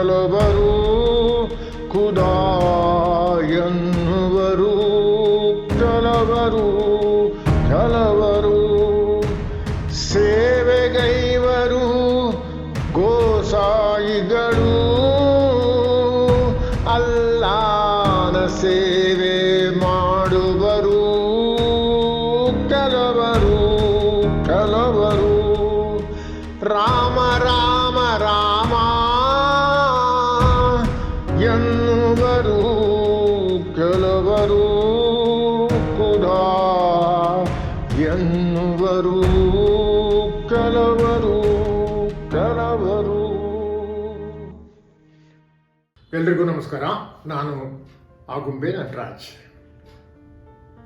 ಕೆಲವರು ಎನ್ನುವರು ಕಲವರು ಕಲವರು. ಎಲ್ರಿಗೂ ನಮಸ್ಕಾರ. ನಾನು ಆಗುಂಬೆ ನಟರಾಜ್.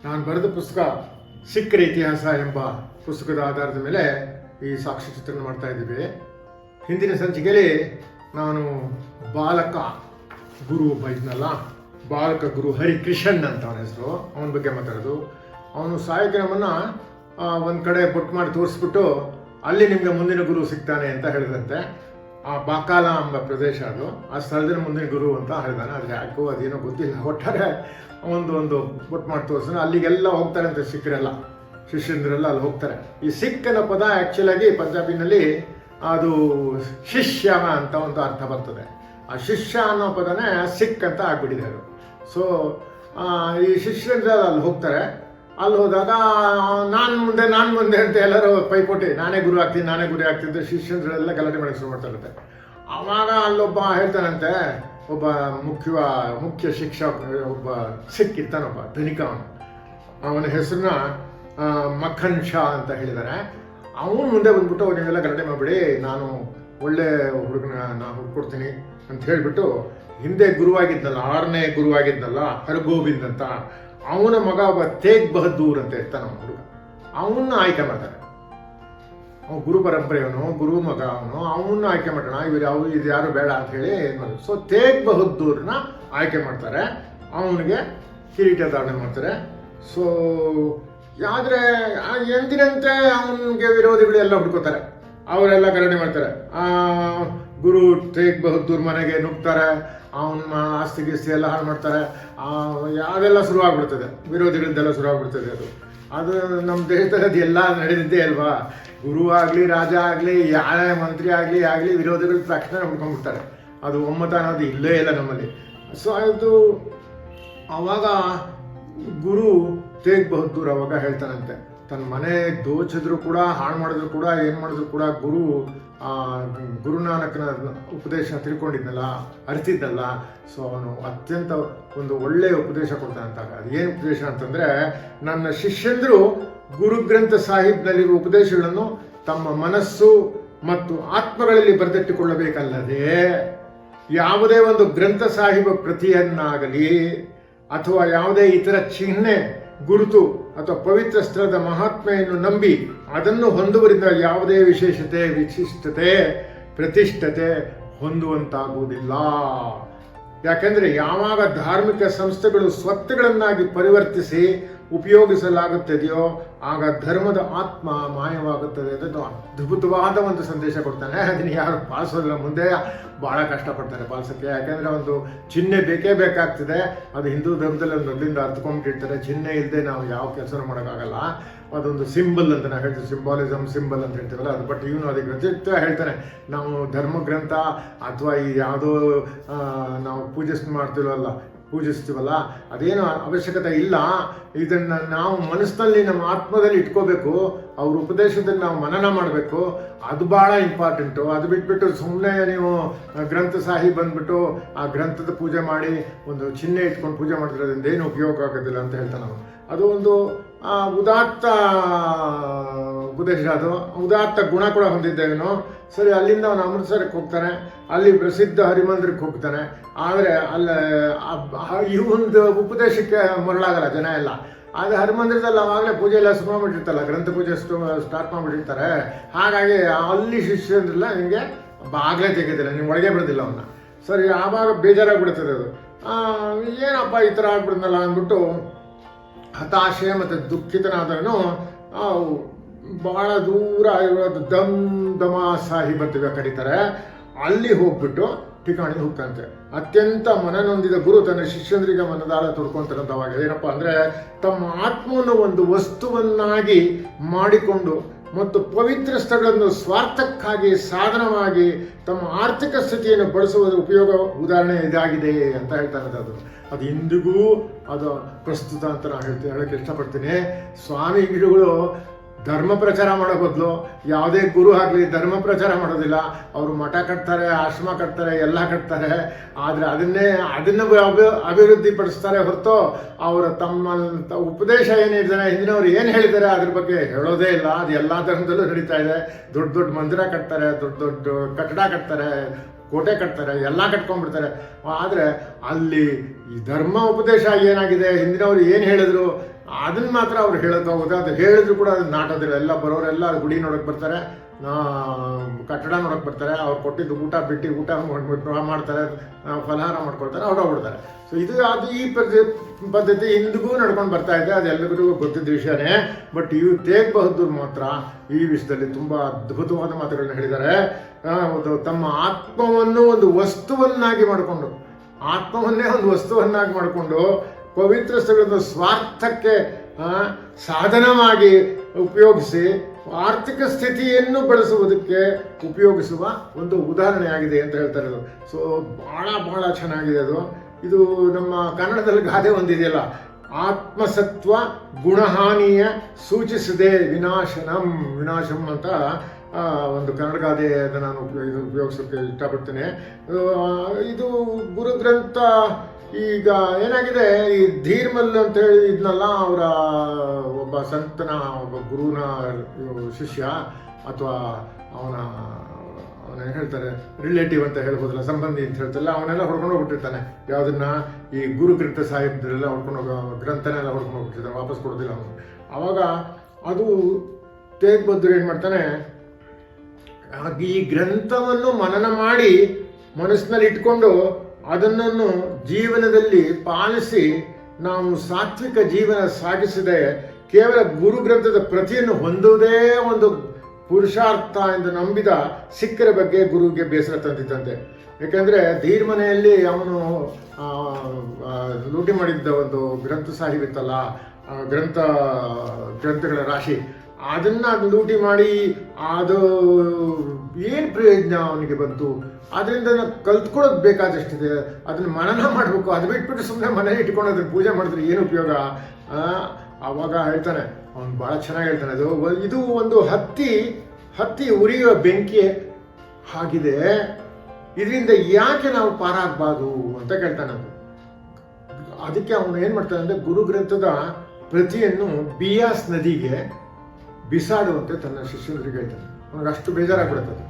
ನಾನು ಬರೆದ ಪುಸ್ತಕ ಸಿಖ್ಖರ ಇತಿಹಾಸ ಎಂಬ ಪುಸ್ತಕದ ಆಧಾರದ ಮೇಲೆ ಈ ಸಾಕ್ಷಿ ಚಿತ್ರಣ ಮಾಡ್ತಾ ಇದ್ದೀವಿ. ಹಿಂದಿನ ಸಂಚಿಕೆಯಲ್ಲಿ ನಾನು ಬಾಲಕ ಗುರು ಒಬ್ಬ ಇದ್ನಲ್ಲ ಬಾಲಕ ಗುರು ಹರಿಕೃಷ್ಣನ್ ಅಂತ ಅವನ ಹೆಸರು. ಅವನ ಬಗ್ಗೆ ಮಾತಾಡೋದು. ಅವನು ಸಾಯೋಕೆ ನಮ್ಮನ್ನು ಒಂದು ಕಡೆ ಬುಟ್ ಮಾಡಿ ತೋರಿಸ್ಬಿಟ್ಟು ಅಲ್ಲಿ ನಿಮಗೆ ಮುಂದಿನ ಗುರು ಸಿಗ್ತಾನೆ ಅಂತ ಹೇಳಿದಂತೆ. ಆ ಬಾಕಾಲ ಎಂಬ ಪ್ರದೇಶ ಅದು. ಆ ಸ್ಥಳದಲ್ಲಿ ಮುಂದಿನ ಗುರು ಅಂತ ಹೇಳಿದಾನೆ. ಆದರೆ ಯಾಕೋ ಅದೇನೋ ಗೊತ್ತಿಲ್ಲ. ಒಟ್ಟಾರೆ ಒಂದು ಒಂದು ಬುಟ್ ಮಾಡಿ ತೋರಿಸ್ತಾನೆ. ಅಲ್ಲಿಗೆಲ್ಲ ಹೋಗ್ತಾರೆ ಅಂತ ಸಿಕ್ಕರೆಲ್ಲ ಶಿಷ್ಯಂದ್ರೆಲ್ಲ ಅಲ್ಲಿ ಹೋಗ್ತಾರೆ. ಈ ಸಿಖ್ ಅನ್ನೋ ಪದ ಆ್ಯಕ್ಚುಲಾಗಿ ಪಂಜಾಬಿನಲ್ಲಿ ಅದು ಶಿಷ್ಯ ಅಂತ ಒಂದು ಅರ್ಥ ಬರ್ತದೆ. ಆ ಶಿಷ್ಯ ಅನ್ನೋ ಪದನೇ ಸಿಖ್ ಅಂತ ಆಗ್ಬಿಟ್ಟಿದೆ ಅದು. ಸೊ ಈ ಶಿಷ್ಯಂದ್ರ ಅಲ್ಲಿ ಹೋಗ್ತಾರೆ. ಅಲ್ಲಿ ಹೋದಾಗ, ನಾನು ಮುಂದೆ ನಾನು ಮುಂದೆ ಅಂತ ಎಲ್ಲರೂ ಪೈಪೋಟಿ, ನಾನೇ ಗುರು ಆಗ್ತೀನಿ, ನಾನೇ ಗುರು ಆಗ್ತಿದ್ದೆ ಶಿಷ್ಯಂದ್ರೆಲ್ಲ ಗಲಾಟೆ ಮಾಡಕ್ಕೆ ಶುರು ಮಾಡ್ತಾ ಇರುತ್ತೆ. ಆವಾಗ ಅಲ್ಲೊಬ್ಬ ಹೇಳ್ತಾನಂತೆ, ಒಬ್ಬ ಮುಖ್ಯ ಮುಖ್ಯ ಶಿಕ್ಷಕ, ಒಬ್ಬ ಸಿಖ್ ಇರ್ತಾನೊಬ್ಬ ಧನಿಕ ಅವನು ಅವನ ಹೆಸರನ್ನ ಮಖನ್ ಶಾ ಅಂತ ಹೇಳಿದ್ದಾರೆ ಅವನು ಮುಂದೆ ಬಂದ್ಬಿಟ್ಟು, ನೀವೆಲ್ಲ ಗಲಾಟೆ ಮಾಡಿಬಿಡಿ, ನಾನು ಒಳ್ಳೆ ಹುಡುಗನ ನಾನು ಹುಡ್ಕೊಡ್ತೀನಿ ಅಂತ ಹೇಳಿಬಿಟ್ಟು ಹಿಂದೆ ಗುರುವಾಗಿದ್ದಲ್ಲ ಆರನೇ ಗುರುವಾಗಿದ್ದಲ್ಲ ಹರಗೋವಿಂದ್ ಅಂತ. ಅವನ ಮಗ ಒಬ್ಬ ತೇಗ್ ಬಹದ್ದೂರ್ ಅಂತ ಇರ್ತಾನೆ ಅವನ ಹುಡುಗ. ಅವನ್ನ ಆಯ್ಕೆ ಮಾಡ್ತಾರೆ. ಅವನು ಗುರು ಪರಂಪರೆಯವನು, ಗುರು ಮಗ ಅವನು, ಅವನ್ನ ಆಯ್ಕೆ ಮಾಡೋಣ ಇವ್ರು ಯಾವ ಇದು ಯಾರು ಬೇಡ ಅಂತ ಹೇಳಿ ಏನು ಮಾಡೋದು ಸೊ ತೇಗ್ ಬಹದ್ದೂರ್ನ ಆಯ್ಕೆ ಮಾಡ್ತಾರೆ. ಅವನಿಗೆ ಕಿರೀಟ ಧಾರಣೆ ಮಾಡ್ತಾರೆ. ಸೊ ಆದರೆ ಎಂದಿನಂತೆ ಅವನಿಗೆ ವಿರೋಧಿಗಳು ಎಲ್ಲ ಹುಡ್ಕೋತಾರೆ. ಅವರೆಲ್ಲ ಕರಣೆ ಮಾಡ್ತಾರೆ. ಗುರು ತೇಗ್ ಬಹದ್ದೂರ್ ಮನೆಗೆ ನುಗ್ತಾರೆ, ಅವನ ಆಸ್ತಿ ಗೀಸ್ತಿ ಎಲ್ಲ ಹಾಳು ಮಾಡ್ತಾರೆ. ಅದೆಲ್ಲ ಶುರು ಆಗ್ಬಿಡ್ತದೆ ವಿರೋಧಿಗಳಿಂದೆಲ್ಲ ಶುರು ಆಗ್ಬಿಡ್ತದೆ ಅದು. ಅದು ನಮ್ಮ ದೇಶದಲ್ಲಿ ಎಲ್ಲ ನಡೆದಿದ್ದೇ ಅಲ್ವಾ? ಗುರು ಆಗಲಿ, ರಾಜ ಆಗಲಿ, ಯಾರೇ ಮಂತ್ರಿ ಆಗಲಿ ಆಗಲಿ ವಿರೋಧಿಗಳು ತಕ್ಷಣ ಹುಡ್ಕೊಂಡ್ಬಿಡ್ತಾರೆ. ಅದು ಒಮ್ಮತ ಅನ್ನೋದು ಇಲ್ಲೇ ಇಲ್ಲ ನಮ್ಮಲ್ಲಿ. ಸೊ ಅದು ಅವಾಗ ಗುರು ತೇಗ್ ಬಹದ್ದೂರ್ ಅವಾಗ ಹೇಳ್ತಾನಂತೆ. ತನ್ನ ಮನೆ ದೋಚಿದ್ರು ಕೂಡ, ಹಾಳು ಮಾಡಿದ್ರು ಕೂಡ, ಏನು ಮಾಡಿದ್ರು ಕೂಡ ಗುರು ಗುರುನಾನಕನ ಉಪದೇಶ ತಿಳ್ಕೊಂಡಿದ್ನಲ್ಲ, ಅರಿತಿದ್ದಲ್ಲ, ಸೊ ಅವನು ಅತ್ಯಂತ ಒಂದು ಒಳ್ಳೆಯ ಉಪದೇಶ ಕೊಡ್ತಾನಂತ ಅದೇನು ಉಪದೇಶ ಅಂತಂದರೆ, ನನ್ನ ಶಿಷ್ಯಂದರು ಗುರುಗ್ರಂಥ ಸಾಹಿಬ್ನಲ್ಲಿರುವ ಉಪದೇಶಗಳನ್ನು ತಮ್ಮ ಮನಸ್ಸು ಮತ್ತು ಆತ್ಮಗಳಲ್ಲಿ ಬರೆದಿಟ್ಟುಕೊಳ್ಳಬೇಕಲ್ಲದೆ, ಯಾವುದೇ ಒಂದು ಗ್ರಂಥ ಸಾಹಿಬ ಪ್ರತಿಯನ್ನಾಗಲಿ ಅಥವಾ ಯಾವುದೇ ಇತರ ಚಿಹ್ನೆ ಗುರುತು ಅಥವಾ ಪವಿತ್ರ ಸ್ಥಳದ ಮಹಾತ್ಮೆಯನ್ನು ನಂಬಿ ಅದನ್ನು ಹೊಂದುವರಿಂದ ಯಾವುದೇ ವಿಶೇಷತೆ ವಿಶಿಷ್ಟತೆ, ಪ್ರತಿಷ್ಠತೆ ಹೊಂದುವಂತಾಗುವುದಿಲ್ಲ. ಯಾಕೆಂದರೆ ಯಾವಾಗ ಧಾರ್ಮಿಕ ಸಂಸ್ಥೆಗಳು ಸ್ವತ್ತುಗಳನ್ನಾಗಿ ಪರಿವರ್ತಿಸಿ ಉಪಯೋಗಿಸಲಾಗುತ್ತದೆಯೋ, ಆಗ ಧರ್ಮದ ಆತ್ಮ ಮಾಯವಾಗುತ್ತದೆ ಅಂತ ಅದ್ಭುತವಾದ ಒಂದು ಸಂದೇಶ ಕೊಡ್ತಾನೆ. ಅದನ್ನು ಯಾರು ಪಾಲಿಸೋದ್ರ ಮುಂದೆ ಬಹಳ ಕಷ್ಟಪಡ್ತಾರೆ ಪಾಲಿಸೋಕ್ಕೆ. ಯಾಕೆಂದ್ರೆ ಒಂದು ಚಿಹ್ನೆ ಬೇಕೇ ಬೇಕಾಗ್ತದೆ. ಅದು ಹಿಂದೂ ಧರ್ಮದಲ್ಲಿ ಒಂದು ಅಲ್ಲಿಂದ ಅರ್ಥಕೊಂಡ್ಬಿಟ್ಟಿರ್ತಾರೆ ಚಿಹ್ನೆ ಇಲ್ಲದೆ ನಾವು ಯಾವ ಕೆಲಸನೂ ಮಾಡೋಕ್ಕಾಗಲ್ಲ. ಅದೊಂದು ಸಿಂಬಲ್ ಅಂತ ನಾವು ಹೇಳ್ತೀವಿ. ಸಿಂಬಾಲಿಸಮ್ ಸಿಂಬಲ್ ಅಂತ ಹೇಳ್ತೀವಲ್ಲ, ಅದು ಬಟ್ ಇವನು ಅದಕ್ಕೆ ವ್ಯತಿರಿಕ್ತ ಹೇಳ್ತಾನೆ. ನಾವು ಧರ್ಮಗ್ರಂಥ ಅಥವಾ ಈ ಯಾವುದೋ ನಾವು ಪೂಜೆ ಮಾಡ್ತೀವಲ್ಲ ಪೂಜಿಸ್ತೀವಲ್ಲ ಅದೇನು ಅವಶ್ಯಕತೆ ಇಲ್ಲ. ಇದನ್ನು ನಾವು ಮನಸ್ಸಿನಲ್ಲಿ ನಮ್ಮ ಆತ್ಮದಲ್ಲಿ ಇಟ್ಕೋಬೇಕು. ಅವ್ರ ಉಪದೇಶದಲ್ಲಿ ನಾವು ಮನನ ಮಾಡಬೇಕು. ಅದು ಭಾಳ ಇಂಪಾರ್ಟೆಂಟು ಅದು ಬಿಟ್ಬಿಟ್ಟು ಸುಮ್ಮನೆ ನೀವು ಗ್ರಂಥ ಸಾಹಿ ಬಂದ್ಬಿಟ್ಟು ಆ ಗ್ರಂಥದ ಪೂಜೆ ಮಾಡಿ ಒಂದು ಚಿಹ್ನೆ ಇಟ್ಕೊಂಡು ಪೂಜೆ ಮಾಡಿದ್ರೆ ಅದರಿಂದ ಏನು ಉಪಯೋಗ ಆಗೋದಿಲ್ಲ ಅಂತ ಹೇಳ್ತಾನೆ ನಾವು. ಅದು ಒಂದು ಉದಾತ್ತ ಉಪದೇಶ ಅದು. ಉದಾತ್ತ ಗುಣ ಕೂಡ ಹೊಂದಿದ್ದೇವನು ಸರಿ ಅಲ್ಲಿಂದ ಅವನು ಅಮೃತಸರಕ್ಕೆ ಹೋಗ್ತಾನೆ. ಅಲ್ಲಿ ಪ್ರಸಿದ್ಧ ಹರಿಮಂದಿರಕ್ಕೆ ಹೋಗ್ತಾನೆ. ಆದರೆ ಅಲ್ಲಿ ಈ ಒಂದು ಉಪದೇಶಕ್ಕೆ ಮರಳಾಗಲ್ಲ ಜನ ಎಲ್ಲ. ಆದರೆ ಹರಿಮಂದಿರದಲ್ಲಿ ಅವಾಗಲೇ ಪೂಜೆ ಎಲ್ಲ ಶುರು ಮಾಡಿರ್ತಲ್ಲ ಗ್ರಂಥ ಪೂಜೆ ಸ್ಟಾರ್ಟ್ ಮಾಡಿಬಿಟ್ಟಿರ್ತಾರೆ. ಹಾಗಾಗಿ ಅಲ್ಲಿ ಶಿಷ್ಯಂದ್ರಲ್ಲ ನಿಮಗೆ ಬಾಗ್ಲೇ ತೆಗೆದಿಲ್ಲ ನೀವು ಒಳಗೆ ಬಿಡೋದಿಲ್ಲ ಅವನ್ನ ಸರಿ ಆವಾಗ ಬೇಜಾರಾಗ್ಬಿಡ್ತದೆ ಅದು. ಆ, ಏನಪ್ಪ ಈ ಥರ ಆಗ್ಬಿಡ್ದಲ್ಲ ಅಂದ್ಬಿಟ್ಟು ಹತಾಶೆ ಮತ್ತು ದುಃಖಿತನಾದವನು ಬಹಳ ದೂರ ಇರೋದು ದಮ್ ದಮ ಸಾಹಿಬ್ ಅಂತ ಕರೀತಾರೆ. ಅಲ್ಲಿ ಹೋಗ್ಬಿಟ್ಟು ಠಿಕಾಣಿಗೆ ಹೋಗ್ತಂತೆ. ಅತ್ಯಂತ ಮನನೊಂದಿದ ಗುರು ತನ್ನ ಶಿಷ್ಯಂದ್ರಿಗೆ ಮನದಾಳ ತೊಡ್ಕೊಂತಾರಂತ ಅವಾಗ ಏನಪ್ಪ ಅಂದ್ರೆ, ತಮ್ಮ ಆತ್ಮವನ್ನು ಒಂದು ವಸ್ತುವನ್ನಾಗಿ ಮಾಡಿಕೊಂಡು ಮತ್ತು ಪವಿತ್ರ ಸ್ಥಳಗಳನ್ನು ಸ್ವಾರ್ಥಕ್ಕಾಗಿ, ಸಾಧನವಾಗಿ, ತಮ್ಮ ಆರ್ಥಿಕ ಸ್ಥಿತಿಯನ್ನು ಬಳಸುವುದರ ಉಪಯೋಗ ಉದಾಹರಣೆ ಇದಾಗಿದೆ ಅಂತ ಹೇಳ್ತಾರೆ ಅದು. ಅದು ಇಂದಿಗೂ ಅದು ಪ್ರಸ್ತುತ ಅಂತ ನಾನು ಹೇಳ್ತೀನಿ ಹೇಳೋಕ್ಕೆ ಇಷ್ಟಪಡ್ತೀನಿ. ಸ್ವಾಮಿಗಳು ಧರ್ಮ ಪ್ರಚಾರ ಮಾಡೋ ಬದಲು ಯಾವುದೇ ಗುರು ಆಗಲಿ ಧರ್ಮ ಪ್ರಚಾರ ಮಾಡೋದಿಲ್ಲ. ಅವರು ಮಠ ಕಟ್ತಾರೆ, ಆಶ್ರಮ ಕಟ್ತಾರೆ, ಎಲ್ಲ ಕಟ್ತಾರೆ. ಆದರೆ ಅದನ್ನೇ ಅದನ್ನು ಅಭಿ ಅಭಿವೃದ್ಧಿ ಪಡಿಸ್ತಾರೆ ಹೊರತು ಅವರು ತಮ್ಮ ಉಪದೇಶ ಏನಿದ್ದಾರೆ ಹಿಂದಿನವ್ರು ಏನು ಹೇಳಿದ್ದಾರೆ ಅದ್ರ ಬಗ್ಗೆ ಹೇಳೋದೇ ಇಲ್ಲ. ಅದು ಎಲ್ಲ ಧರ್ಮದಲ್ಲೂ ನಡೀತಾ ಇದೆ. ದೊಡ್ಡ ದೊಡ್ಡ ಮಂದಿರ ಕಟ್ತಾರೆ, ದೊಡ್ಡ ದೊಡ್ಡ ಕಟ್ಟಡ ಕಟ್ತಾರೆ, ಕೋಟೆ ಕಟ್ತಾರೆ, ಎಲ್ಲ ಕಟ್ಕೊಂಡ್ಬಿಡ್ತಾರೆ. ಆದರೆ ಅಲ್ಲಿ ಈ ಧರ್ಮ ಉಪದೇಶ ಏನಾಗಿದೆ? ಹಿಂದಿನವರು ಏನು ಹೇಳಿದ್ರು? ಅದನ್ನ ಮಾತ್ರ ಅವ್ರು ಹೇಳೋದು ಹೋಗುತ್ತೆ ಅದು ಹೇಳಿದ್ರು ಕೂಡ ಅದನ್ನ ನಾಟೋದಿಲ್ಲ ಎಲ್ಲ ಬರೋರೆಲ್ಲ ಗುಡಿ ನೋಡಕ್ ಬರ್ತಾರೆ. ಕಟ್ಟಡ ನೋಡಕ್ ಬರ್ತಾರೆ. ಅವ್ರು ಕೊಟ್ಟಿದ್ದು ಊಟ ಬಿಟ್ಟು ಊಟ ಮಾಡ್ತಾರೆ. ಫಲಹಾರ ಮಾಡ್ಕೊಳ್ತಾರೆ. ಅವ್ರು ಹೋಗ್ಬಿಡ್ತಾರೆ. ಸೊ ಇದು ಅದು ಈ ಪದ್ಧತಿ ಪದ್ಧತಿ ಇಂದಿಗೂ ನಡ್ಕೊಂಡು ಬರ್ತಾ ಇದೆ. ಅದು ಎಲ್ಲರಿಗೂ ಗೊತ್ತಿದ್ದ ವಿಷಯನೇ ಬಟ್ ಇವು ತೇಗ್ ಬಹದ್ದೂರ್ ಮಾತ್ರ ಈ ವಿಷಯದಲ್ಲಿ ತುಂಬಾ ಅದ್ಭುತವಾದ ಮಾತುಗಳನ್ನ ಹೇಳಿದ್ದಾರೆ. ಒಂದು ತಮ್ಮ ಆತ್ಮವನ್ನು ಒಂದು ವಸ್ತುವನ್ನಾಗಿ ಮಾಡಿಕೊಂಡು ಆತ್ಮವನ್ನೇ ಒಂದು ವಸ್ತುವನ್ನಾಗಿ ಮಾಡಿಕೊಂಡು ಪವಿತ್ರ ಸ್ಥಳದ ಸ್ವಾರ್ಥಕ್ಕೆ ಸಾಧನವಾಗಿ ಉಪಯೋಗಿಸಿ ಆರ್ಥಿಕ ಸ್ಥಿತಿಯನ್ನು ಬಳಸುವುದಕ್ಕೆ ಉಪಯೋಗಿಸುವ ಒಂದು ಉದಾಹರಣೆಯಾಗಿದೆ ಅಂತ ಹೇಳ್ತಾರೆ ಅದು. ಸೊ ಬಹಳ ಬಹಳ ಚೆನ್ನಾಗಿದೆ ಅದು. ಇದು ನಮ್ಮ ಕನ್ನಡದಲ್ಲಿ ಗಾದೆ ಒಂದಿದೆಯಲ್ಲ ಆತ್ಮಸತ್ವ ಗುಣಹಾನಿಯ ಸೂಚಿಸದೆ ವಿನಾಶನಂ, ವಿನಾಶಂ ಅಂತ ಒಂದು ಕನ್ನಡ ಗಾದೆ ಅದನ್ನು ನಾನು ಇದು ಉಪಯೋಗಿಸೋಕ್ಕೆ ಇಷ್ಟಪಡ್ತೇನೆ. ಇದು ಗುರುಗ್ರಂಥ ಈಗ ಏನಾಗಿದೆ? ಈ ಧೀರ್ಮಲ್ ಅಂತ ಹೇಳಿ ಇದ್ನಲ್ಲ ಅವರ ಒಬ್ಬ ಸಂತನ, ಒಬ್ಬ ಗುರುನ ಶಿಷ್ಯ ಅಥವಾ ಅವನ ಅವನ ಏನು ಹೇಳ್ತಾರೆ? ರಿಲೇಟಿವ್ ಅಂತ ಹೇಳ್ಬೋದಲ್ಲ, ಸಂಬಂಧಿ ಅಂತ ಹೇಳ್ತಾರಲ್ಲ ಅವನೆಲ್ಲ ಹೊಡ್ಕೊಂಡು ಹೋಗ್ಬಿಟ್ಟಿರ್ತಾನೆ. ಯಾವುದನ್ನ? ಈ ಗುರು ಗ್ರಂಥ ಸಾಹಿಬ್ರೆಲ್ಲ ಹೊಡ್ಕೊಂಡು ಹೋಗೋ, ಗ್ರಂಥನೆಲ್ಲ ಹೊಡ್ಕೊಂಡು ಹೋಗ್ಬಿಟ್ಟಿರ್ತಾನೆ, ವಾಪಸ್ ಕೊಡೋದಿಲ್ಲ ಅವನು. ಅವಾಗ ಅದು ತೇಗ್ ಬದ್ರು ಏನು ಮಾಡ್ತಾನೆ? ಈ ಗ್ರಂಥವನ್ನು ಮನನ ಮಾಡಿ ಮನಸ್ಸಿನಲ್ಲಿ ಇಟ್ಕೊಂಡು ಅದನ್ನು ಜೀವನದಲ್ಲಿ ಪಾಲಿಸಿ ನಾವು ಸಾತ್ವಿಕ ಜೀವನ ಸಾಗಿಸದೆ ಕೇವಲ ಗುರು ಗ್ರಂಥದ ಪ್ರತಿಯನ್ನು ಹೊಂದುವುದೇ ಒಂದು ಪುರುಷಾರ್ಥ ಎಂದು ನಂಬಿದ ಸಿಕ್ಕರ ಬಗ್ಗೆ ಗುರುಗೆ ಬೇಸರ ತಂದಿದ್ದಂತೆ. ಯಾಕೆಂದ್ರೆ ಧೀರ್ಮನೆಯಲ್ಲಿ ಅವನು ಲೂಟಿ ಮಾಡಿದ್ದ ಒಂದು ಗ್ರಂಥ ಸಾಹಿಬಿತ್ತಲ್ಲ ಗ್ರಂಥ, ಗ್ರಂಥಗಳ ರಾಶಿ. ಅದನ್ನ ಲೂಟಿ ಮಾಡಿ ಅದು ಏನು ಪ್ರಯೋಜನ ಅವನಿಗೆ ಬಂತು? ಅದರಿಂದ ಕಲ್ತ್ಕೊಳ್ಳೋದು ಬೇಕಾದಷ್ಟಿದೆ. ಅದನ್ನ ಮನನ ಮಾಡಬೇಕು. ಅದು ಬಿಟ್ಬಿಟ್ಟು ಸುಮ್ಮನೆ ಮನೆ ಇಟ್ಕೊಂಡು ಅದನ್ನ ಪೂಜೆ ಮಾಡಿದ್ರೆ ಏನು ಉಪಯೋಗ? ಅವಾಗ ಹೇಳ್ತಾನೆ, ಅವನು ಭಾಳ ಚೆನ್ನಾಗಿ ಹೇಳ್ತಾನೆ, ಅದು ಇದು ಒಂದು ಹತ್ತಿ ಹತ್ತಿ ಉರಿಯುವ ಬೆಂಕಿ ಆಗಿದೆ. ಇದರಿಂದ ಯಾಕೆ ನಾವು ಪಾರಾಗಬಾರ್ದು ಅಂತ ಕೇಳ್ತಾನೆ ಅದು ಅದಕ್ಕೆ ಅವನು ಏನು ಮಾಡ್ತಾನೆ ಅಂದರೆ ಗುರು ಗ್ರಂಥದ ಪ್ರತಿಯನ್ನು ಬಿಯಾಸ್ ನದಿಗೆ ಬಿಸಾಡುವಂತೆ ತನ್ನ ಶಿಷ್ಯಂದ್ರಿಗೆ ಹೇಳ್ತಾರೆ ಅವನಿಗೆ ಅಷ್ಟು ಬೇಜಾರಾಗ್ಬಿಡುತ್ತದೆ.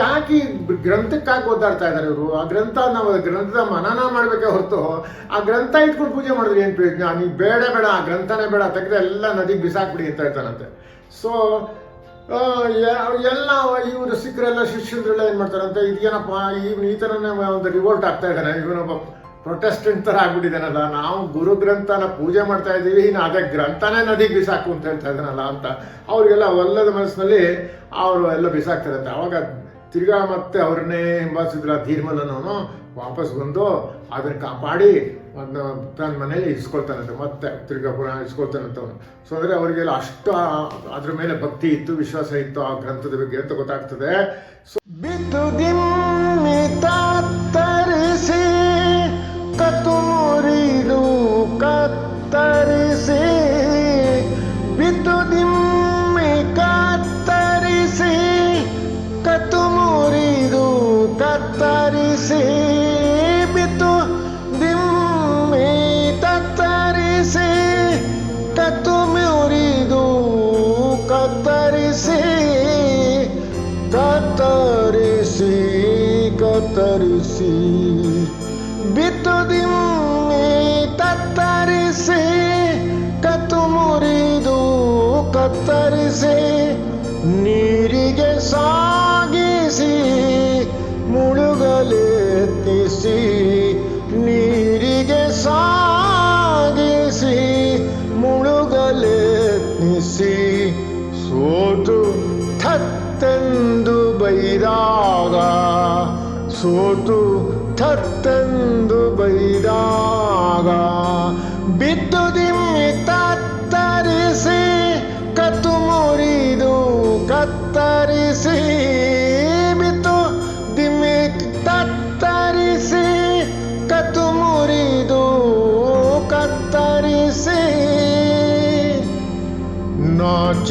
ಯಾಕೆ ಈ ಗ್ರಂಥಕ್ಕಾಗಿ ಓದಾಡ್ತಾ ಇದ್ದಾರೆ ಇವರು? ಆ ಗ್ರಂಥ ನಾವು ಗ್ರಂಥದ ಮನನ ಮಾಡಬೇಕೇ ಹೊರತು ಆ ಗ್ರಂಥ ಇಟ್ಕೊಂಡು ಪೂಜೆ ಮಾಡಿದ್ರೆ ಏನು ಪ್ರಯೋಜನ? ನೀವು ಬೇಡ ಬೇಡ, ಆ ಗ್ರಂಥನೇ ಬೇಡ, ತೆಗೆದು ಎಲ್ಲ ನದಿಗೆ ಬಿಸಾಕ್ಬಿಡಿ ಅಂತ ಹೇಳ್ತಾನಂತೆ. ಸೊ ಎಲ್ಲ ಇವರು ಸಿಕ್ಕರೆಲ್ಲ ಶಿಷ್ಯಂದ್ರೆಲ್ಲ ಏನು ಮಾಡ್ತಾರಂತೆ? ಇದೇನಪ್ಪ ಇವನು ಈ ಥರನೇ ಒಂದು ರಿವೋಲ್ಟ್ ಆಗ್ತಾ ಇದ್ದಾನೆ ಇವನೊಬ್ಬ ಪ್ರೊಟೆಸ್ಟೆಂಟ್ ಥರ ಆಗ್ಬಿಟ್ಟಿದ್ದಾನಲ್ಲ, ನಾವು ಗುರು ಗ್ರಂಥನ ಪೂಜೆ ಮಾಡ್ತಾ ಇದ್ದೀವಿ, ಇನ್ನು ಅದೇ ಗ್ರಂಥನೇ ನದಿಗೆ ಬಿಸಾಕು ಅಂತ ಹೇಳ್ತಾ ಇದ್ದಾನಲ್ಲ ಅಂತ. ಅವರಿಗೆಲ್ಲ ಒಲ್ಲದ ಮನಸ್ಸಿನಲ್ಲಿ ಅವರು ಎಲ್ಲ ಬಿಸಾಕ್ತಾರಂತೆ. ಅವಾಗ ತಿರ್ಗಾ ಮತ್ತೆ ಅವ್ರನ್ನೇ ಹಿಂಬಾಸಿದ್ರ ಧೀರ್ಮಲನವನು ವಾಪಸ್ ಬಂದು ಅದನ್ನು ಕಾಪಾಡಿ ಒಂದು ತನ್ನ ಮನೇಲಿ ಇಸ್ಕೊಳ್ತಾನಂತೆ. ಮತ್ತೆ ತಿರ್ಗಾ ಪುರಾಣ ಇಸ್ಕೊಳ್ತಾನಂತ ಅವನು. ಸೊ ಅಂದರೆ ಅವರಿಗೆಲ್ಲ ಅಷ್ಟು ಅದ್ರ ಮೇಲೆ ಭಕ್ತಿ ಇತ್ತು, ವಿಶ್ವಾಸ ಇತ್ತು ಆ ಗ್ರಂಥದ ಬಗ್ಗೆ ಅಂತ ಗೊತ್ತಾಗ್ತದೆ. ಸೊ ಕತ್ತು ಮುರಿದು ಕತ್ತರಿಸಿ, ಬಿದ್ದು ದಿಮ್ಮಿ ಕತ್ತರಿಸಿ, ಕತ್ತು ಮುರಿದು ಕತ್ತರಿಸಿ, ಬಿದ್ದು ದಿಮ್ಮಿ ತತ್ತರಿಸಿ ಕತ್ತು ಮುರಿದು ಕತ್ತರಿಸಿ. ಕತ್ತರಿಸಿ ನೀರಿಗೆ ಸಾಗಿಸಿ ಮುಳುಗಲೆತ್ತಿಸಿ ನೀರಿಗೆ ಸಾಗಿಸಿ ಮುಳುಗಲೆತ್ತಿಸಿ ಸೋತು ಥತ್ತೆಂದು ಬೈದಾಗ ಸೋತು ಥತ್ತೆಂದು ಬೈದಾಗ.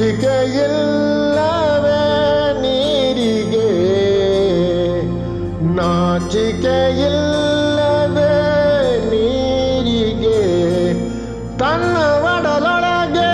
ನಾಚಿಕೆಯಿಲ್ಲವೇ ನೀರಿಗೆ ನಾಚಿಕೆಯಿಲ್ಲವೇ ನೀರಿಗೆ ತನ್ನ ಒಡಲೊಳಗೆ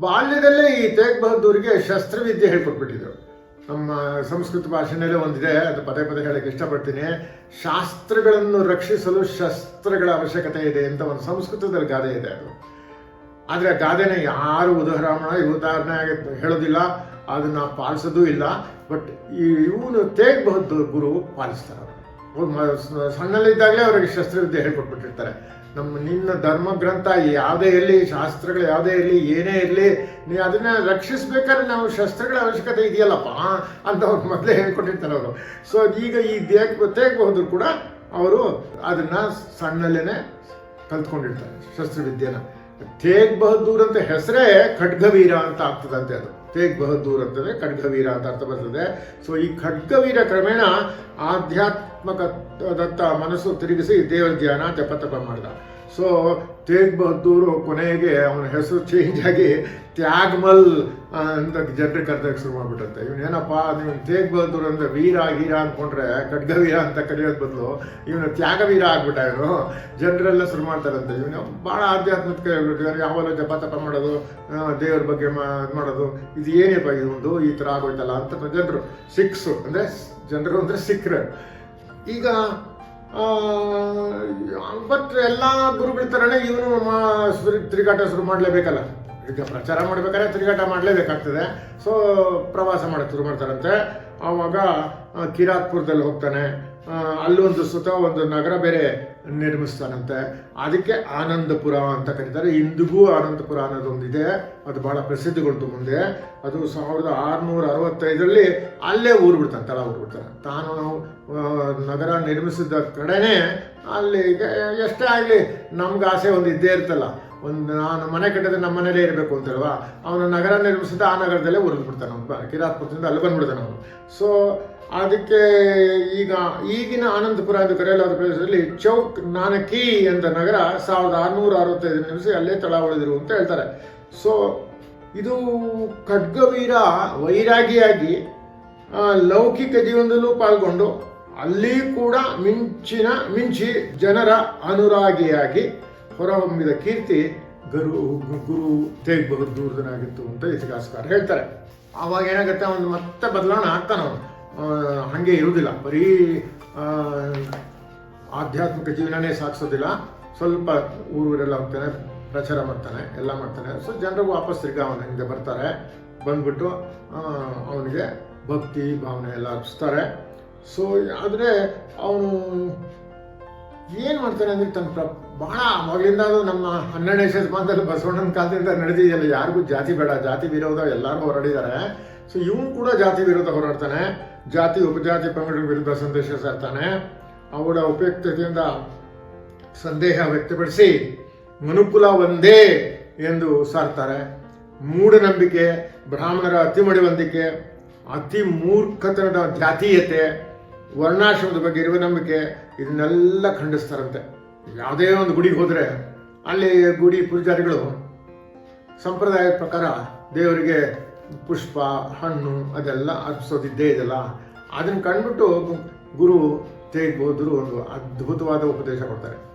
ಬಾಲ್ಯದಲ್ಲೇ ಈ ತೇಗ್ ಬಹದ್ದೂರಿಗೆ ಶಸ್ತ್ರವಿದ್ಯೆ ಹೇಳ್ಕೊಟ್ಬಿಟ್ಟಿದ್ರು. ನಮ್ಮ ಸಂಸ್ಕೃತ ಭಾಷೆನಲ್ಲೇ ಒಂದಿದೆ, ಅದು ಪದೇ ಪದೇ ಹೇಳಕ್ಕೆ ಇಷ್ಟಪಡ್ತೀನಿ. ಶಾಸ್ತ್ರಗಳನ್ನು ರಕ್ಷಿಸಲು ಶಸ್ತ್ರಗಳ ಅವಶ್ಯಕತೆ ಇದೆ ಅಂತ ಒಂದು ಸಂಸ್ಕೃತದಲ್ಲಿ ಗಾದೆ ಇದೆ ಅದು. ಆದರೆ ಗಾದೆನ ಯಾರು ಉದಾಹರಣೆ ಉದಾಹರಣೆ ಹೇಳೋದಿಲ್ಲ, ಅದನ್ನ ಪಾಲಿಸೋದು ಇಲ್ಲ. ಬಟ್ ಇವನು ತೇಗ್ ಬಹದ್ದೂರ್ ಗುರು ಪಾಲಿಸ್ತಾರೆ. ಸಣ್ಣಲ್ಲಿದ್ದಾಗಲೇ ಅವರಿಗೆ ಶಸ್ತ್ರವಿದ್ಯೆ ಹೇಳ್ಕೊಟ್ಬಿಟ್ಟಿರ್ತಾರೆ. ನಮ್ಮ ನಿನ್ನ ಧರ್ಮ ಗ್ರಂಥ ಯಾವುದೇ ಇರಲಿ, ಶಾಸ್ತ್ರಗಳು ಯಾವುದೇ ಇರಲಿ, ಏನೇ ಇರಲಿ, ನೀ ಅದನ್ನ ರಕ್ಷಿಸ್ಬೇಕಾದ್ರೆ ನಾವು ಶಸ್ತ್ರಗಳ ಅವಶ್ಯಕತೆ ಇದೆಯಲ್ಲಪ್ಪ ಅಂತ ಅವ್ರು ಮೊದಲೇ ಹೇಳ್ಕೊಟ್ಟಿರ್ತಾರೆ ಅವರು. ಸೊ ಈಗ ಈ ದೇಹಕ್ಕೆ ತೇಗ್ ಬಹದ್ದೂರ್ ಕೂಡ ಅವರು ಅದನ್ನ ಸಣ್ಣಲ್ಲೇನೆ ಕಲ್ತ್ಕೊಂಡಿರ್ತಾರೆ, ಶಸ್ತ್ರವಿದ್ಯೆನ. ತೇಗ್ ಬಹದ್ದೂರ್ ಅಂತ ಹೆಸರೇ ಖಡ್ಗವೀರ ಅಂತ ಆಗ್ತದಂತೆ ಅದು. ತೇಗ್ ಬಹದ್ದೂರ್ ಅಂತಂದ್ರೆ ಖಡ್ಗವೀರ ಅಂತ ಅರ್ಥ ಬರ್ತದೆ. ಸೊ ಈ ಖಡ್ಗವೀರ ಕ್ರಮೇಣ ಆಧ್ಯಾತ್ಮಕ ದತ್ತ ಮನಸ್ಸು ತಿರುಗಿಸಿ ದೇವರ ಧ್ಯಾನ ಜಪತಪ ಮಾಡ್ದ. ಸೊ ತೇಗ್ ಬಹದ್ದೂರು ಕೊನೆಗೆ ಅವನ ಹೆಸರು ಚೇಂಜ್ ಆಗಿ ತ್ಯಾಗ್ಮಲ್ ಅಂತ ಜನರಿಗೆ ಕರೆದಕ್ಕೆ ಶುರು ಮಾಡಿಬಿಟ್ಟಂತೆ. ಇವನು ಏನಪ್ಪ, ನೀವು ತೇಗ್ ಬಹದ್ದೂರ್ ಅಂದರೆ ವೀರ, ಹೀರ ಅಂದ್ಕೊಂಡ್ರೆ ಖಡ್ಗವೀರ ಅಂತ ಕರೆಯೋದು ಬದಲು ಇವನು ತ್ಯಾಗವೀರ ಆಗ್ಬಿಟ್ಟ ಇವನು. ಜನರೆಲ್ಲ ಶುರು ಮಾಡ್ತಾರಂತೆ. ಇವನು ಭಾಳ ಆಧ್ಯಾತ್ಮಿಕ ಯಾವಾಗಲೂ ಜಪ ತಪ ಮಾಡೋದು ದೇವ್ರ ಬಗ್ಗೆ ಮಾ- ಇದ್ ಮಾಡೋದು, ಇದು ಏನಪ್ಪ ಇದೊಂದು ಈ ಥರ ಆಗೋಯ್ತಲ್ಲ ಅಂತ ಜನರು. ಸಿಕ್ಸು ಅಂದರೆ, ಜನರು ಅಂದರೆ ಸಿಖ್ರು ಈಗ ಬಟ್ ಎಲ್ಲ ಗುರುಗಳ ಥರನೇ ಇವನು ತಿರುಗಾಟ ಶುರು ಮಾಡಲೇಬೇಕಲ್ಲ. ಈಗ ಪ್ರಚಾರ ಮಾಡ್ಬೇಕಾದ್ರೆ ತಿರುಗಾಟ ಮಾಡಲೇಬೇಕಾಗ್ತದೆ. ಸೊ ಪ್ರವಾಸ ಮಾಡಕ್ಕೆ ಶುರು ಮಾಡ್ತಾರಂತೆ. ಆವಾಗ ಕಿರಾತ್ಪುರದಲ್ಲಿ ಹೋಗ್ತಾನೆ. ಅಲ್ಲೊಂದು ಸ್ವತಃ ಒಂದು ನಗರ ಬೇರೆ ನಿರ್ಮಿಸ್ತಾನಂತೆ. ಅದಕ್ಕೆ ಆನಂದಪುರ ಅಂತ ಕರೀತಾರೆ. ಇಂದಿಗೂ ಆನಂದಪುರ ಅನ್ನೋದೊಂದಿದೆ. ಅದು ಬಹಳ ಪ್ರಸಿದ್ಧಿಗೊಂಡು ಮುಂದೆ. ಅದು ಸಾವಿರದ ಆರುನೂರ ಅರವತ್ತೈದರಲ್ಲಿ ಅಲ್ಲೇ ಊರು ಬಿಡ್ತಾನೆ ತಳ ಊರು ಬಿಡ್ತಾನೆ ತಾನು ನಗರ ನಿರ್ಮಿಸಿದ ಕಡೆನೇ ಅಲ್ಲಿ ಎಷ್ಟೇ ಆಗಲಿ ನಮ್ಗೆ ಆಸೆ ಒಂದು ಇದ್ದೇ ಇರ್ತಲ್ಲ. ಒಂದು ನಾನು ಮನೆ ಕಟ್ಟಿದ್ರೆ ನಮ್ಮ ಮನೇಲೇ ಇರಬೇಕು ಅಂತಲ್ವಾ? ಅವನು ನಗರ ನಿರ್ಮಿಸಿದ ಆ ನಗರದಲ್ಲೇ ಉರಿದು ಬಿಡ್ತಾನೆ ಅವನು. ಕಿರಾತ್ಪುರದಿಂದ ಅಲ್ಲಿ ಬಂದ್ಬಿಡ್ತಾನೆ ಅವನು. ಸೊ ಅದಕ್ಕೆ ಈಗ ಈಗಿನ ಆನಂದಪುರ ಎಂದು ಕರೆಯಲಾದ ಪ್ರದೇಶದಲ್ಲಿ ಚೌಕ್ ನಾನಕಿ ಎಂದ ನಗರ ಸಾವಿರದ ಆರುನೂರ ಅರವತ್ತೈದು ನಿಮಿಷ ಅಲ್ಲೇ ತಳ ಉಳಿದಿರು ಅಂತ ಹೇಳ್ತಾರೆ. ಸೊ ಇದು ಖಡ್ಗವೀರ ವೈರಾಗಿಯಾಗಿ ಲೌಕಿಕ ಜೀವನದಲ್ಲೂ ಪಾಲ್ಗೊಂಡು, ಅಲ್ಲಿ ಕೂಡ ಮಿಂಚಿನ, ಮಿಂಚಿ ಜನರ ಅನುರಾಗಿಯಾಗಿ ಹೊರಹೊಮ್ಮಿದ ಕೀರ್ತಿ ಗುರು ಗುರು ತೇಗ್ ಬಹದ್ದೂರ್ದನಾಗಿತ್ತು ಅಂತ ಇತಿಹಾಸಕಾರ ಹೇಳ್ತಾರೆ. ಆವಾಗ ಏನಾಗುತ್ತೆ? ಅವನು ಮತ್ತೆ ಬದಲಾವಣೆ ಆಗ್ತಾನೆ ಅವನು. ಹಾಗೆ ಇರುವುದಿಲ್ಲ. ಬರೀ ಆಧ್ಯಾತ್ಮಿಕ ಜೀವನನೇ ಸಾಗಿಸೋದಿಲ್ಲ ಸ್ವಲ್ಪ ಊರೂರೆಲ್ಲ ಹೋಗ್ತಾನೆ, ಪ್ರಚಾರ ಮಾಡ್ತಾನೆ, ಎಲ್ಲ ಮಾಡ್ತಾನೆ. ಸೊ, ಜನರು ವಾಪಸ್ ತಿರ್ಗಾ ಅವನ ಹಿಂದೆ ಬರ್ತಾರೆ. ಬಂದ್ಬಿಟ್ಟು ಅವನಿಗೆ ಭಕ್ತಿ, ಭಾವನೆ ಎಲ್ಲ ಅರ್ಪಿಸ್ತಾರೆ. ಸೊ, ಆದರೆ ಅವನು ಏನು ಮಾಡ್ತಾನೆ ಅಂದರೆ ತನ್ನ ಪ್ರ, ಬಹಳ ಮೊದಲಿಂದ ನಮ್ಮ ಹನ್ನೆರಡನೇ ಶತಮಾನದಲ್ಲಿ ಬಸವಣ್ಣನ ಕಾಲದಿಂದ ನಡೆದಿದೆಯಲ್ಲ, ಯಾರಿಗೂ ಜಾತಿ ಬೇಡ. ಜಾತಿ ವಿರೋಧ ಎಲ್ಲರೂ ಹೊರಡಿದ್ದಾರೆ. ಸೊ, ಇವನು ಕೂಡ ಜಾತಿ ವಿರೋಧ ಹೋರಾಡ್ತಾನೆ. ಜಾತಿ ಉಪಜಾತಿ ಪಂಗಡಗಳ ವಿರುದ್ಧ ಸಂದೇಶ ಸಾರ್ತಾನೆ. ಅವರ ಉಪಯುಕ್ತತೆಯಿಂದ ಸಂದೇಹ ವ್ಯಕ್ತಪಡಿಸಿ ಮನುಕುಲ ಒಂದೇ ಎಂದು ಸಾರ್ತಾರೆ. ಮೂಢನಂಬಿಕೆ, ಬ್ರಾಹ್ಮಣರ ಅತಿಮಡಿವಂತಿಕೆ ಅತಿ ಮೂರ್ಖತನದ ಜಾತೀಯತೆ, ವರ್ಣಾಶ್ರಮದ ಬಗ್ಗೆ ಇರುವ ನಂಬಿಕೆ, ಇದನ್ನೆಲ್ಲ ಖಂಡಿಸ್ತಾರಂತೆ. ಯಾವುದೇ ಒಂದು ಗುಡಿಗೆ ಹೋದರೆ ಅಲ್ಲಿ ಗುಡಿ ಪೂಜಾರಿಗಳು, ಸಂಪ್ರದಾಯದ ಪ್ರಕಾರ ದೇವರಿಗೆ ಪುಷ್ಪ, ಹಣ್ಣು ಅದೆಲ್ಲ ಅರ್ಪಿಸೋದಿದ್ದೇ ಇದೆಲ್ಲ. ಅದನ್ನು ಕಂಡುಬಿಟ್ಟು ಗುರು ತೇಗ್ ಒಂದು ಅದ್ಭುತವಾದ ಉಪದೇಶ ಕೊಡ್ತಾರೆ.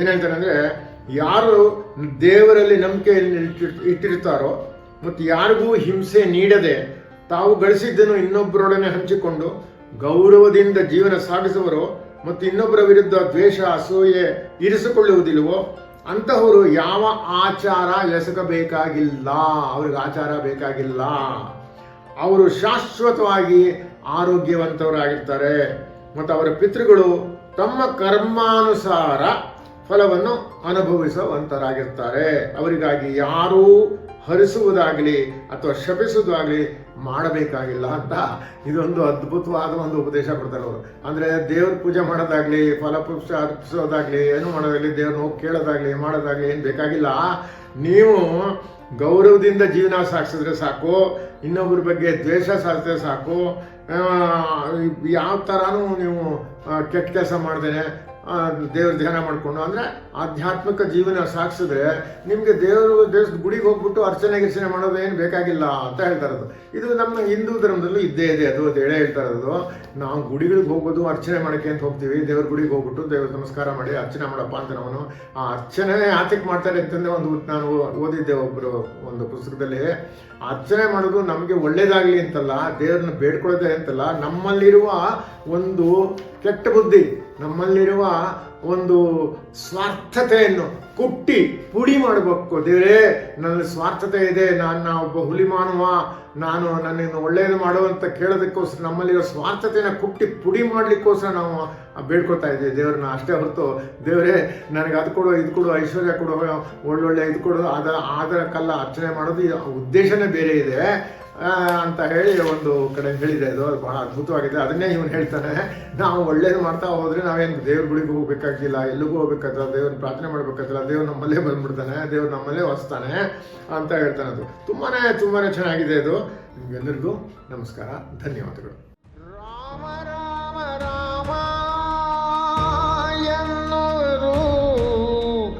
ಏನು ಹೇಳ್ತಾರೆ ಅಂದರೆ, ಯಾರು ದೇವರಲ್ಲಿ ನಂಬಿಕೆಯಲ್ಲಿ ಇಟ್ಟಿರ್- ಇಟ್ಟಿರ್ತಾರೋ ಮತ್ತು ಯಾರಿಗೂ ಹಿಂಸೆ ನೀಡದೆ ತಾವು ಗಳಿಸಿದ್ದನ್ನು ಇನ್ನೊಬ್ಬರೊಡನೆ ಹಂಚಿಕೊಂಡು ಗೌರವದಿಂದ ಜೀವನ ಸಾಗಿಸುವರೋ ಮತ್ತು ಇನ್ನೊಬ್ಬರ ವಿರುದ್ಧ ದ್ವೇಷ, ಅಸೂಯೆ ಇರಿಸಿಕೊಳ್ಳುವುದಿಲ್ಲವೋ ಅಂತಹವರು ಯಾವ ಆಚಾರ ಎಸಗಬೇಕಾಗಿಲ್ಲ? ಅವ್ರಿಗೆ ಆಚಾರ ಬೇಕಾಗಿಲ್ಲ. ಅವರು ಶಾಶ್ವತವಾಗಿ ಆರೋಗ್ಯವಂತವರಾಗಿರ್ತಾರೆ. ಮತ್ತು ಅವರ ಪಿತೃಗಳು ತಮ್ಮ ಕರ್ಮಾನುಸಾರ ಫಲವನ್ನು ಅನುಭವಿಸುವಂತರಾಗಿರ್ತಾರೆ. ಅವರಿಗಾಗಿ ಯಾರೂ ಹರಿಸುವುದಾಗಲಿ ಅಥವಾ ಶಪಿಸುವುದಾಗಲಿ ಮಾಡಬೇಕಾಗಿಲ್ಲ ಅಂತ ಇದೊಂದು ಅದ್ಭುತವಾದ ಒಂದು ಉಪದೇಶ ಕೊಡ್ತಾರೆ ಅವರು. ಅಂದರೆ ದೇವ್ರ ಪೂಜೆ ಮಾಡೋದಾಗ್ಲಿ ಫಲಪುಷ್ಪ ಅರ್ಪಿಸೋದಾಗಲಿ, ಏನು ಮಾಡೋದಾಗಲಿ, ದೇವ್ರನ್ನ ಕೇಳೋದಾಗ್ಲಿ, ಮಾಡೋದಾಗ್ಲಿ ಏನು ಬೇಕಾಗಿಲ್ಲ. ನೀವು ಗೌರವದಿಂದ ಜೀವನ ಸಾಗಿಸಿದ್ರೆ ಸಾಕು, ಇನ್ನೊಬ್ಬರ ಬಗ್ಗೆ ದ್ವೇಷ ಸಾಧಿಸಿದ್ರೆ ಸಾಕು ಯಾವ ಥರನೂ ನೀವು ಕೆಟ್ಟ ಕೆಲಸ ಮಾಡ್ದೇನೆ ದೇವ್ರ ಧ್ಯಾನ ಮಾಡಿಕೊಂಡು, ಅಂದರೆ ಆಧ್ಯಾತ್ಮಿಕ ಜೀವನ ಸಾಗಿಸಿದ್ರೆ ನಿಮಗೆ ದೇವರು ದೇವಸ್ ಗುಡಿಗೆ ಹೋಗ್ಬಿಟ್ಟು ಅರ್ಚನೆ, ಗಿರ್ಚನೆ ಮಾಡೋದು ಏನು ಬೇಕಾಗಿಲ್ಲ ಅಂತ ಹೇಳ್ತಾ ಇರೋದು. ಇದು ನಮ್ಮ ಹಿಂದೂ ಧರ್ಮದಲ್ಲೂ ಇದ್ದೇ ಇದೆ, ಅದು ಅದು ಹೇಳೇ ಹೇಳ್ತಾ ಇರೋದು. ನಾವು ಗುಡಿಗಳಿಗೆ ಹೋಗೋದು ಅರ್ಚನೆ ಮಾಡೋಕ್ಕೆ ಅಂತ ಹೋಗ್ತೀವಿ. ದೇವ್ರ ಗುಡಿಗೆ ಹೋಗ್ಬಿಟ್ಟು ದೇವ್ರ ನಮಸ್ಕಾರ ಮಾಡಿ, ಅರ್ಚನೆ ಮಾಡಪ್ಪ ಅಂತ ನಾವು ಆ ಅರ್ಚನೆ ಆತಕ್ಕೆ ಮಾಡ್ತಾರೆ ಅಂತಂದ್ರೆ ಒಂದು ನಾನು ಓದಿದ್ದೆ ಒಬ್ಬರು ಒಂದು ಪುಸ್ತಕದಲ್ಲಿ, ಅರ್ಚನೆ ಮಾಡೋದು ನಮಗೆ ಒಳ್ಳೇದಾಗಲಿ ಅಂತಲ್ಲ, ದೇವ್ರನ್ನ ಬೇಡ್ಕೊಳ್ಳೋದೇ ಅಂತಲ್ಲ, ನಮ್ಮಲ್ಲಿರುವ ಒಂದು ಕೆಟ್ಟ ಬುದ್ಧಿ. ನಮ್ಮಲ್ಲಿರುವ ಒಂದು ಸ್ವಾರ್ಥತೆಯನ್ನು ಕುಟ್ಟಿ ಪುಡಿ ಮಾಡಬೇಕು. ದೇವರೇ ನನ್ನ ಸ್ವಾರ್ಥತೆ ಇದೆ. ನಾನು ಒಬ್ಬ ಹುಲಿ ಮಾನವ ನಾನು ನನ್ನನ್ನು ಒಳ್ಳೆಯದು ಮಾಡುವಂತ ಕೇಳೋದಕ್ಕೋಸ್ಕರ ನಮ್ಮಲ್ಲಿರೋ ಸ್ವಾರ್ಥತೆನ ಕುಟ್ಟಿ ಪುಡಿ ಮಾಡಲಿಕ್ಕೋಸ್ಕರ ನಾವು ಬೇಡ್ಕೊತಾ ಇದ್ದೀವಿ. ದೇವ್ರನ್ನ ಅಷ್ಟೇ ಹೊರತು ದೇವರೇ, ನನಗೆ ಅದು ಕೊಡು, ಇದು ಕೊಡು, ಐಶ್ವರ್ಯ ಕೊಡು, ಒಳ್ಳೊಳ್ಳೆ ಇದು ಕೊಡು ಅದ ಕಲ್ಲ ಅರ್ಚನೆ ಮಾಡೋದು ಉದ್ದೇಶನೇ ಬೇರೆ ಇದೆ. ಅಂತ ಹೇಳಿ ಒಂದು ಕಡೆ ಹೇಳಿದೆ. ಅದು ಅದು ಬಹಳ ಅದ್ಭುತವಾಗಿದೆ. ಅದನ್ನೇ ಇವನು ಹೇಳ್ತಾನೆ. ನಾವು ಒಳ್ಳೇದು ಮಾಡ್ತಾ ಹೋದರೆ ನಾವೇನು ದೇವ್ರ ಗುಳಿಗೆ ಹೋಗ್ಬೇಕಾಗಿಲ್ಲ, ಎಲ್ಲಿಗೂ ಹೋಗ್ಬೇಕಾದ್ರೆ ದೇವ್ರನ್ನ ಪ್ರಾರ್ಥನೆ ಮಾಡ್ಬೇಕಾದ್ರೆ ದೇವ್ರು ನಮ್ಮಲ್ಲೇ ಬಂದ್ಬಿಡ್ತಾನೆ, ದೇವ್ರು ನಮ್ಮಲ್ಲೇ ಹೊಸ್ತಾನೆ ಅಂತ ಹೇಳ್ತಾನೆ ಅದು. ತುಂಬಾ ತುಂಬಾ ಚೆನ್ನಾಗಿದೆ ಅದು ನಿಮ್ಗೆಲ್ಲರಿಗೂ ನಮಸ್ಕಾರ ಧನ್ಯವಾದಗಳು. ರಾಮ ರಾಮ ರಾಮ ಎನ್ನುವರು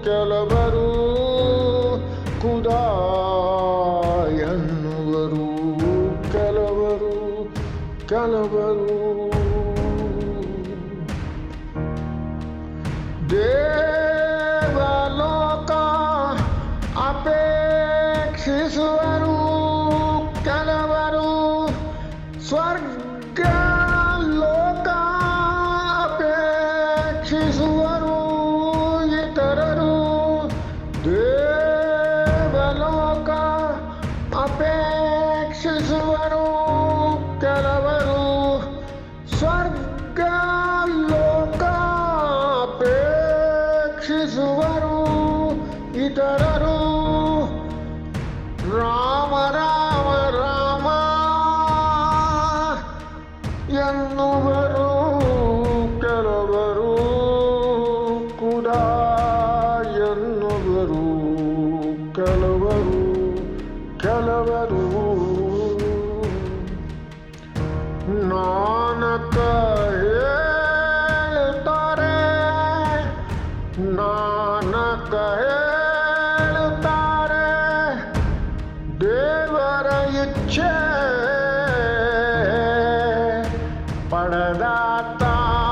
ಕೆಲವರು Satan.